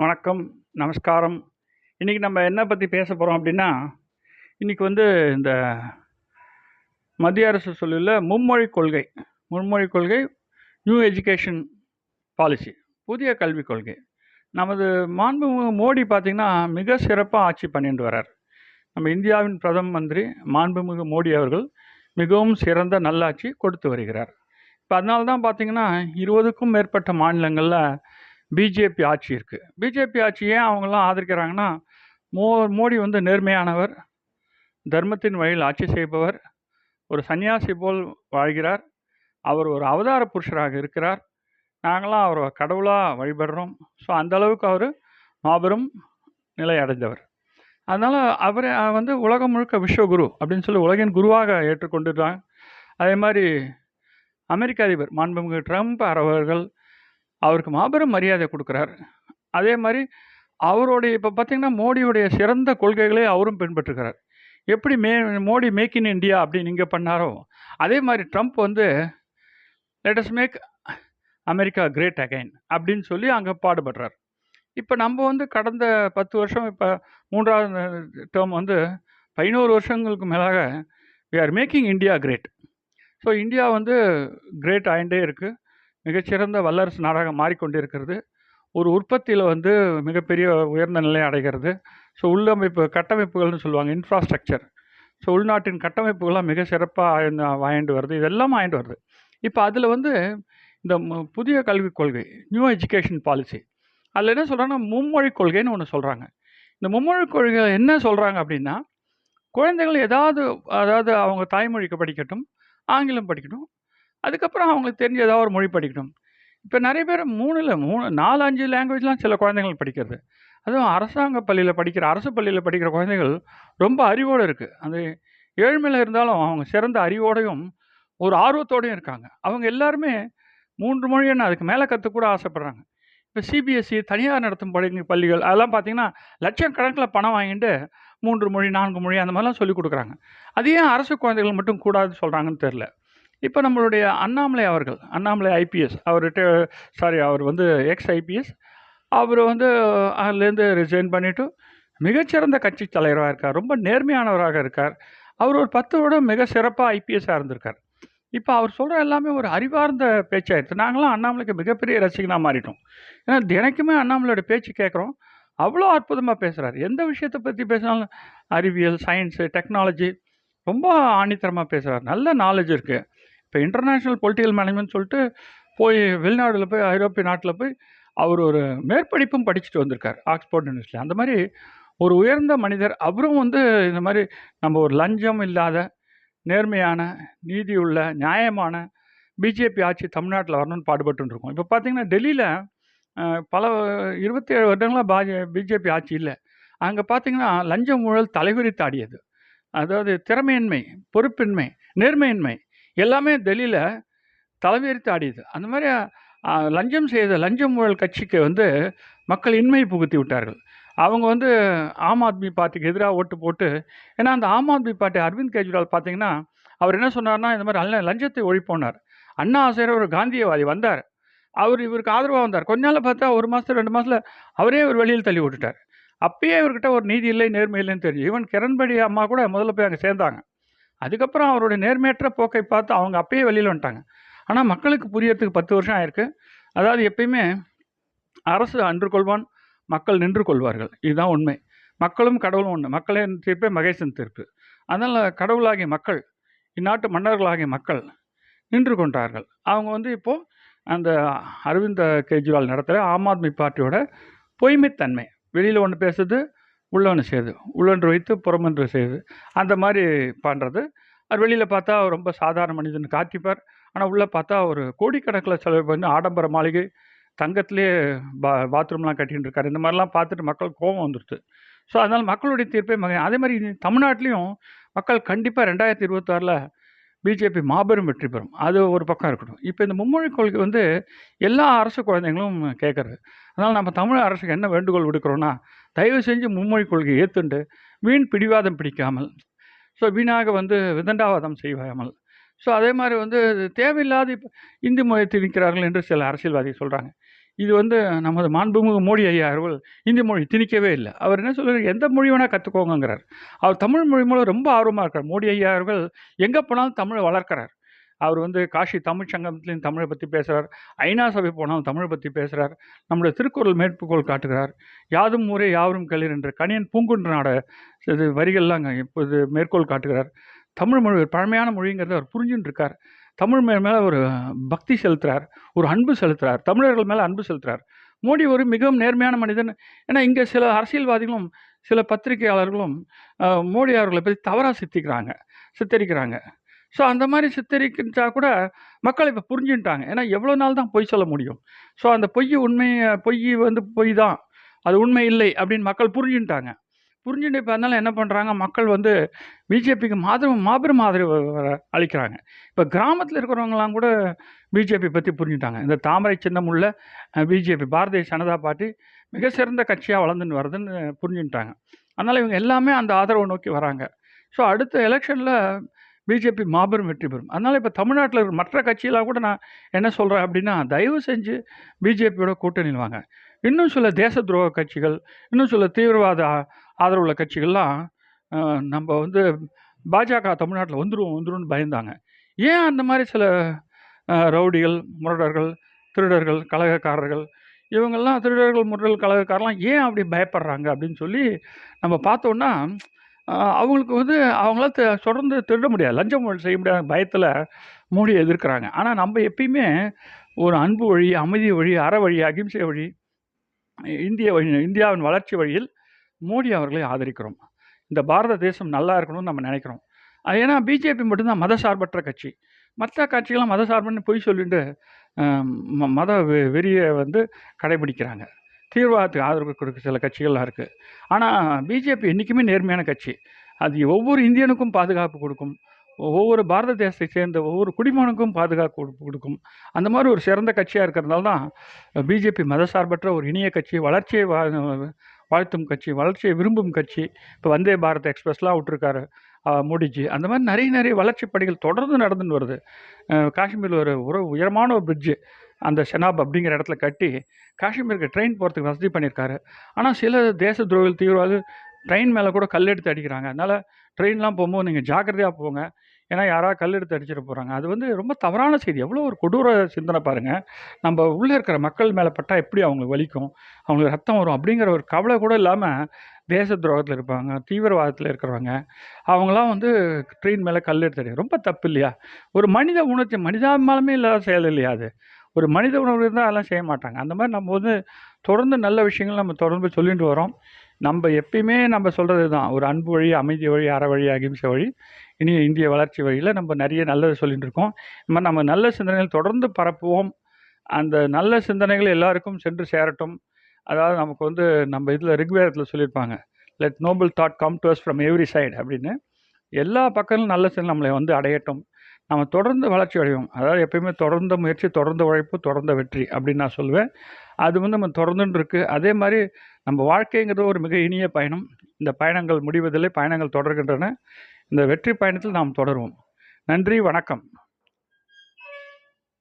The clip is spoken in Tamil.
வணக்கம் நமஸ்காரம். இன்றைக்கி நம்ம என்ன பற்றி பேச போகிறோம் அப்படின்னா இன்றைக்கி வந்து இந்த மத்திய அரசு சொல்லியுள்ள மும்மொழி கொள்கை. மும்மொழி கொள்கை நியூ எஜுகேஷன் பாலிசி புதிய கல்விக் கொள்கை. நமது மாண்புமிகு மோடி பார்த்திங்கன்னா மிக சிறப்பாக ஆட்சி பண்ணிட்டு வரார் நம்ம இந்தியாவின் பிரதம மந்திரி மாண்புமிகு மோடி அவர்கள் மிகவும் சிறந்த நல்லாட்சி கொடுத்து வருகிறார். இப்போ அதனால தான் பார்த்திங்கன்னா இருபதுக்கும் மேற்பட்ட மாநிலங்களில் பிஜேபி ஆட்சி இருக்குது பிஜேபி ஆட்சி ஏன் அவங்களாம் ஆதரிக்கிறாங்கன்னா மோ மோடி வந்து நேர்மையானவர் தர்மத்தின் வழியில் ஆட்சி செய்பவர் ஒரு சன்னியாசி போல் வாழ்கிறார் அவர் ஒரு அவதார புருஷராக இருக்கிறார் நாங்களாம் அவரை கடவுளாக வழிபடுறோம். ஸோ அந்த அளவுக்கு அவர் மாபெரும் நிலை அடைந்தவர். அதனால் அவரை வந்து உலகம் முழுக்க விஸ்வகுரு அப்படின்னு சொல்லி உலகின் குருவாக ஏற்றுக்கொண்டுட்டாங்க அதே மாதிரி அமெரிக்க அதிபர் மாண்புமிகு ட்ரம்ப் அவர்கள் அவருக்கு மாபெரும் மரியாதை கொடுக்குறாரு. அதே மாதிரி அவருடைய இப்போ பார்த்திங்கன்னா மோடியுடைய சிறந்த கொள்கைகளை அவரும் பின்பற்றுகிறார். எப்படி மே மோடி மேக் இன் இந்தியா அப்படின்னு இங்கே பண்ணாரோ அதே மாதிரி ட்ரம்ப் வந்து let's make America great again அப்படின்னு சொல்லி அங்கே பாடுபடுறார். இப்போ நம்ம வந்து கடந்த பத்து வருஷம் இப்போ மூன்றாவது டேர்ம் வந்து பதினோரு வருஷங்களுக்கு மேலாக we are making India great so India வந்து கிரேட் ஆகிட்டே இருக்குது மிகச்சிறந்த வல்லரசு நாடாக மாறிக்கொண்டிருக்கிறது. ஒரு உற்பத்தியில் வந்து மிகப்பெரிய உயர்ந்த நிலை அடைகிறது. ஸோ உள்ளமைப்பு கட்டமைப்புகள்னு சொல்லுவாங்க இன்ஃப்ராஸ்ட்ரக்சர் ஸோ உள்நாட்டின் கட்டமைப்புகள்லாம் மிக சிறப்பாக வாங்கிட்டு வருது. இதெல்லாம் வாங்கிட்டு வருது. இப்போ அதில் வந்து இந்த புதிய கல்விக் கொள்கை நியூ எஜுகேஷன் பாலிசி அதில் என்ன சொல்கிறாங்கன்னா மும்மொழி கொள்கைன்னு ஒன்று சொல்கிறாங்க இந்த மும்மொழி கொள்கை என்ன சொல்கிறாங்க அப்படின்னா குழந்தைகள் ஏதாவது அதாவது அவங்க தாய்மொழிக்கு படிக்கட்டும் ஆங்கிலம் படிக்கட்டும் அதுக்கப்புறம் அவங்களுக்கு தெரிஞ்ச ஏதாவது ஒரு மொழி படிக்கணும். இப்போ நிறைய பேர் மூணில் மூணு நாலு அஞ்சு லாங்குவேஜ்லாம் சில குழந்தைங்கள் படிக்கிறது. அதுவும் அரசாங்க பள்ளியில் படிக்கிற அரசு பள்ளியில் படிக்கிற குழந்தைகள் ரொம்ப அறிவோடு இருக்குது அந்த ஏழ்மையில் இருந்தாலும் அவங்க சிறந்த அறிவோடையும் ஒரு ஆர்வத்தோடையும் இருக்காங்க. அவங்க எல்லாருமே மூன்று மொழி அதுக்கு மேலே கற்றுக்கூட ஆசைப்பட்றாங்க. இப்போ சிபிஎஸ்சி தனியார் நடத்தும் பள்ளி பள்ளிகள் அதெல்லாம் பார்த்தீங்கன்னா லட்சக்கணக்கில் பணம் வாங்கிட்டு மூன்று மொழி நான்கு மொழி அந்த மாதிரிலாம் சொல்லிக் கொடுக்குறாங்க. அது ஏன் அரசு குழந்தைகள் மட்டும் கூடாதுன்னு சொல்கிறாங்கன்னு தெரில இப்போ நம்மளுடைய அண்ணாமலை அவர்கள் அண்ணாமலை ஐபிஎஸ் அவர் சாரி அவர் வந்து எக்ஸ் ஐபிஎஸ் அவர் வந்து அதுலேருந்து ரிசைன் பண்ணிவிட்டு மிகச்சிறந்த கட்சி தலைவராக இருக்கார் ரொம்ப நேர்மையானவராக இருக்கார். அவர் ஒரு பத்து வருடம் மிக சிறப்பாக ஐபிஎஸ்ஸாக இருந்திருக்கார். இப்போ அவர் சொல்கிற எல்லாமே ஒரு அறிவார்ந்த பேச்சாயிடுச்சு. நாங்களாம் அண்ணாமலைக்கு மிகப்பெரிய ரசிகனாக மாறிட்டோம். ஏன்னா தினைக்குமே அண்ணாமலையோட பேச்சு கேட்குறோம். அவ்வளோ அற்புதமாக பேசுகிறார் எந்த விஷயத்தை பற்றி பேசினாலும் அறிவியல் சயின்ஸு டெக்னாலஜி ரொம்ப ஆணித்தரமாக பேசுகிறார் நல்ல நாலேஜ் இருக்குது இப்போ இன்டர்நேஷ்னல் பொலிட்டிக்கல் மேனேஜ்மெண்ட் சொல்லிட்டு போய் வெளிநாடில் போய் ஐரோப்பிய நாட்டில் போய் அவர் ஒரு மேற்படிப்பும் படிச்சுட்டு வந்திருக்கார் ஆக்ஸ்போர்ட் யூனிவர்சிட்டி அந்த மாதிரி ஒரு உயர்ந்த மனிதர். அவரும் வந்து இந்த மாதிரி நம்ம ஒரு லஞ்சம் இல்லாத நேர்மையான நீதியுள்ள நியாயமான பிஜேபி ஆட்சி தமிழ்நாட்டில் வரணும்னு பாடுபட்டு இருக்கோம். இப்போ பார்த்தீங்கன்னா டெல்லியில் பல இருபத்தி ஏழு வருடங்களாக பாஜ பிஜேபி ஆட்சி இல்லை. அங்கே பார்த்தீங்கன்னா லஞ்சம் ஊழல் தலைவிரித்து தாடியது அதாவது திறமையின்மை பொறுப்பின்மை நேர்மையின்மை. எல்லாமே டெல்லியில் தலைவிரித்து ஆடியது. அந்த மாதிரி லஞ்சம் செய்த லஞ்சம் ஊழல் கட்சிக்கு வந்து மக்கள் இன்மை புகுத்தி விட்டார்கள். அவங்க வந்து ஆம் ஆத்மி பார்ட்டிக்கு எதிராக ஓட்டு போட்டு ஏன்னா அந்த ஆம் ஆத்மி பார்ட்டி அரவிந்த் கெஜ்ரிவால் பார்த்தீங்கன்னா அவர் என்ன சொன்னார்னா இந்த மாதிரி அல்ல லஞ்சத்தை ஒழிப்போனார் அண்ணா ஆசிரியர் ஒரு காந்தியவாதி வந்தார். அவர் இவருக்கு ஆதரவாக வந்தார். கொஞ்ச நாள் பார்த்தா ஒரு மாதம் ரெண்டு மாதத்தில் அவரே ஒரு வெளியில் தள்ளி விட்டுட்டார். அப்பயே இவர்கிட்ட ஒரு நீதி இல்லை நேர்மை இல்லைன்னு தெரிஞ்சு. ஈவன் கிரண்பேடி அம்மா கூட முதல்ல போய் அங்கே சேர்ந்தாங்க. அதுக்கப்புறம் அவருடைய நேர்மையற்ற போக்கை பார்த்து அவங்க அப்பயே வெளியில் வந்துட்டாங்க. ஆனால் மக்களுக்கு புரியறதுக்கு பத்து வருஷம் ஆயிருக்கு. அதாவது எப்பயுமே அரசு அன்று கொள்வான் மக்கள் நின்று கொள்வார்கள். இதுதான் உண்மை. மக்களும் கடவுளும் ஒன்று மக்களின் தீர்ப்பே மகேசன் தீர்ப்பு. அதனால் கடவுளாகிய மக்கள் இந்நாட்டு மன்னர்களாகிய மக்கள் நின்று கொண்டார்கள். அவங்க வந்து இப்போது அந்த அரவிந்த் கெஜ்ரிவால் நடத்துகிற ஆம் ஆத்மி பார்ட்டியோட பொய்மைத்தன்மை. வெளியில் ஒன்று பேசுது உள்ளன்று செய்யுது. உள்ளொன்று வைத்து புறமொன்று செய்யுது. அந்த மாதிரி பண்ணுறது அது வெளியில் பார்த்தா அவர் ரொம்ப சாதாரண மனிதன் காத்திப்பார் ஆனால் உள்ளே பார்த்தா ஒரு கோடிக்கணக்கில் செலவு பண்ணி ஆடம்பர மாளிகை தங்கத்திலே பா பாத்ரூம்லாம் கட்டிகிட்டு இருக்காரு இந்த மாதிரிலாம் பார்த்துட்டு மக்கள் கோபம் வந்துடுது ஸோ அதனால் மக்களுடைய தீர்ப்பே மகன். அதே மாதிரி தமிழ்நாட்டிலையும் மக்கள் கண்டிப்பாக ரெண்டாயிரத்தி இருபத்தாறில் பிஜேபி மாபெரும் வெற்றி பெறும். அது ஒரு பக்கம் இருக்கட்டும். இப்போ இந்த மும்மொழி கொள்கை வந்து எல்லா அரசு குழந்தைங்களும் கேட்குறது. அதனால் நம்ம தமிழ் அரசுக்கு என்ன வேண்டுகோள் விடுக்கிறோன்னா தயவு செஞ்சு மும்மொழி கொள்கையை ஏற்றுண்டு வீண் பிடிவாதம் பிடிக்காமல் ஸோ வீணாக வந்து விதண்டாவாதம் செய்யாமல். ஸோ அதே மாதிரி வந்து தேவையில்லாத இப்போ இந்தி மொழி திணிக்கிறார்கள் என்று சில அரசியல்வாதிகள் சொல்கிறாங்க இது வந்து நமது மாண்புமிகு மோடி ஐயா அவர்கள் இந்தி மொழி திணிக்கவே இல்லை. அவர் என்ன சொல்கிறார் எந்த மொழி வேணால் கற்றுக்கோங்கிறார் அவர் தமிழ் மொழி மூலம் ரொம்ப ஆர்வமாக இருக்கார். மோடி ஐயா அவர்கள் எங்கே போனாலும் தமிழை வளர்க்கிறார். அவர் வந்து காஷி தமிழ்ச்சங்கத்திலையும் தமிழை பற்றி பேசுகிறார் ஐநா சபை போனாலும் தமிழை பற்றி பேசுகிறார் நம்முடைய திருக்குறள் மேற்கோள் காட்டுகிறார். யாதும் ஊரே யாவரும் கல்லீர் என்ற கணியன் பூங்குன்றனோட இது வரிகள்லாம் அங்கே இப்போது மேற்கோள் காட்டுகிறார். தமிழ் மொழி பழமையான மொழிங்கிறத அவர் புரிஞ்சுட்டு இருக்கார். தமிழ் மேல் மேலே ஒரு பக்தி செலுத்துகிறார் ஒரு அன்பு செலுத்துகிறார் தமிழர்கள் மேலே அன்பு செலுத்துகிறார் மோடி ஒரு மிகவும் நேர்மையான மனிதன். ஏன்னா இங்கே சில அரசியல்வாதிகளும் சில பத்திரிகையாளர்களும் மோடி அவர்களை பற்றி தவறாக சித்திக்கிறாங்க சித்தரிக்கிறாங்க. ஸோ அந்த மாதிரி சித்தரிக்கின்றா கூட மக்கள் இப்போ புரிஞ்சுட்டாங்க ஏன்னா எவ்வளோ நாள் தான் பொய் சொல்ல முடியும். ஸோ அந்த பொய் உண்மையை பொய் வந்து பொய் தான் அது உண்மை இல்லை அப்படின்னு மக்கள் புரிஞ்சுட்டாங்க புரிஞ்சுட்டு இப்போ அதனால் என்ன பண்ணுறாங்க மக்கள் வந்து பிஜேபிக்கு மாதம் மாபெரும் ஆதரவு அளிக்கிறாங்க. இப்போ கிராமத்தில் இருக்கிறவங்களாம் கூட பிஜேபி பற்றி புரிஞ்சுட்டாங்க. இந்த தாமரை சின்னம் உள்ள பிஜேபி பாரதிய ஜனதா பார்ட்டி மிக சிறந்த கட்சியாக வளர்ந்துன்னு வருதுன்னு புரிஞ்சுட்டாங்க. அதனால் இவங்க எல்லாமே அந்த ஆதரவை நோக்கி வராங்க. ஸோ அடுத்த எலெக்ஷனில் பிஜேபி மாபெரும் வெற்றி பெறும். அதனால் இப்போ தமிழ்நாட்டில் இருக்கிற மற்ற கட்சியெல்லாம் கூட நான் என்ன சொல்கிறேன் அப்படின்னா தயவு செஞ்சு பிஜேபியோட கூட்டணியில் வாங்க. இன்னும் சில தேச துரோக கட்சிகள் இன்னும் சில தீவிரவாத ஆதரவுள்ள கட்சிகள்லாம் நம்ம வந்து பாஜக தமிழ்நாட்டில் வந்துடும் வந்துரும்னு பயந்தாங்க. ஏன் அந்த மாதிரி சில ரவுடிகள் முரடர்கள் திருடர்கள் கழகக்காரர்கள் இவங்கெல்லாம் திருடர்கள் முரடர்கள் கழகக்காரர்லாம் ஏன் அப்படி பயப்படுறாங்க அப்படின்னு சொல்லி நம்ம பார்த்தோன்னா அவங்களுக்கு வந்து அவங்களால த- தொடர்ந்து திருட முடியாது. லஞ்சம் செய்ய முடியாத பயத்தில் மோடியை எதிர்க்கிறாங்க. ஆனால் நம்ம எப்பயுமே ஒரு அன்பு வழி அமைதி வழி அற வழி அகிம்சை வழி இந்திய வழி இந்தியாவின் வளர்ச்சி வழியில் மோடி அவர்களை ஆதரிக்கிறோம். இந்த பாரத தேசம் நல்லா இருக்கணும்னு நம்ம நினைக்கிறோம். அது ஏன்னா பிஜேபி மட்டும்தான் மதசார்பற்ற கட்சி. மற்ற கட்சிகள்லாம் மதசார்புன்னு பொய் சொல்லிட்டு ம- மத வெ- வெறியை வந்து கடைபிடிக்கிறாங்க. தீவிரவாதத்துக்கு ஆதரவு கொடுக்க சில கட்சிகள்லாம் இருக்குது ஆனால் பிஜேபி என்றைக்குமே நேர்மையான கட்சி. அது ஒவ்வொரு இந்தியனுக்கும் பாதுகாப்பு கொடுக்கும். ஒவ்வொரு பாரத தேசத்தை சேர்ந்த ஒவ்வொரு குடிமகனுக்கும் பாதுகாப்பு கொடுக்கும். அந்த மாதிரி ஒரு சிறந்த கட்சியாக இருக்கிறதுனால தான் பிஜேபி மதசார்பற்ற ஒரு இணைய கட்சி வளர்ச்சியை வாழ்த்தும் கட்சி வளர்ச்சியை விரும்பும் கட்சி. இப்போ வந்தே பாரத் எக்ஸ்பிரஸ்லாம் விட்டுருக்காரு மோடிஜி. அந்த மாதிரி நிறைய நிறைய வளர்ச்சி பணிகள் தொடர்ந்து நடந்துன்னு வருது. காஷ்மீரில் ஒரு ஒரு உயரமான ஒரு பிரிட்ஜு அந்த செனாப் அப்படிங்கிற இடத்துல கட்டி காஷ்மீருக்கு ட்ரெயின் போகிறதுக்கு வசதி பண்ணியிருக்காரு. ஆனால் சில தேச துரோகிகள் தீவிரவாதி ட்ரெயின் மேலே கூட கல் எடுத்து அடிக்கிறாங்க. அதனால் ட்ரெயின்லாம் போகும்போது நீங்கள் ஜாக்கிரதையாக போங்க. ஏன்னா யாராவது கல் எடுத்து அடிச்சிட போகிறாங்க அது வந்து ரொம்ப தவறான செய்தி. எவ்வளோ ஒரு கொடூர சிந்தனை பாருங்கள் நம்ம உள்ளே இருக்கிற மக்கள் மேலே பட்டால் எப்படி அவங்களுக்கு வலிக்கும்? அவங்களுக்கு ரத்தம் வரும் அப்படிங்கிற ஒரு கவலை கூட இல்லாமல் தேச துரோகத்தில் இருப்பாங்க தீவிரவாதத்தில் இருக்கிறவங்க. அவங்களாம் வந்து ட்ரெயின் மேலே கல் எடுத்து ரொம்ப தப்பு இல்லையா? ஒரு மனித உணர்ச்சி மனிதாபிமானமே இல்லாத செயல் இல்லையா அது? ஒரு மனித உணர்வு இருந்தால் அதெல்லாம் செய்ய மாட்டாங்க. அந்த மாதிரி நம்ம வந்து தொடர்ந்து நல்ல விஷயங்கள் நம்ம தொடர்ந்து சொல்லிட்டு வரோம். நம்ம எப்பயுமே நம்ம சொல்கிறது தான் ஒரு அன்பு வழி அமைதி வழி அற வழி அகிம்சை வழி. இனி இந்திய வளர்ச்சி வழியில் நம்ம நிறைய நல்லது சொல்லிட்டு இருக்கோம். இந்த மாதிரி நம்ம நல்ல சிந்தனைகள் தொடர்ந்து பரப்புவோம். அந்த நல்ல சிந்தனைகள் எல்லாருக்கும் சென்று சேரட்டும். அதாவது நமக்கு வந்து நம்ம இதில் ரிக்வேதத்தில் சொல்லியிருப்பாங்க. Let noble thought come to us from every side அப்படின்னு. எல்லா பக்கங்களும் நல்ல சிந்தனை நம்மளை வந்து அடையட்டும். நம்ம தொடர்ந்து வளர்ச்சி அடைவோம். அதாவது எப்பயுமே தொடர்ந்த முயற்சி தொடர்ந்த உழைப்பு தொடர்ந்த வெற்றி அப்படின்னு நான் சொல்லுவேன். அது வந்து நம்ம தொடர்ந்துன்னு இருக்குது அதே மாதிரி நம்ம வாழ்க்கைங்கிறது ஒரு மிக இனிய பயணம். இந்த பயணங்கள் முடிவதில்லை பயணங்கள் தொடர்கின்றன. இந்த வெற்றி பயணத்தில் நாம் தொடருவோம். நன்றி வணக்கம்.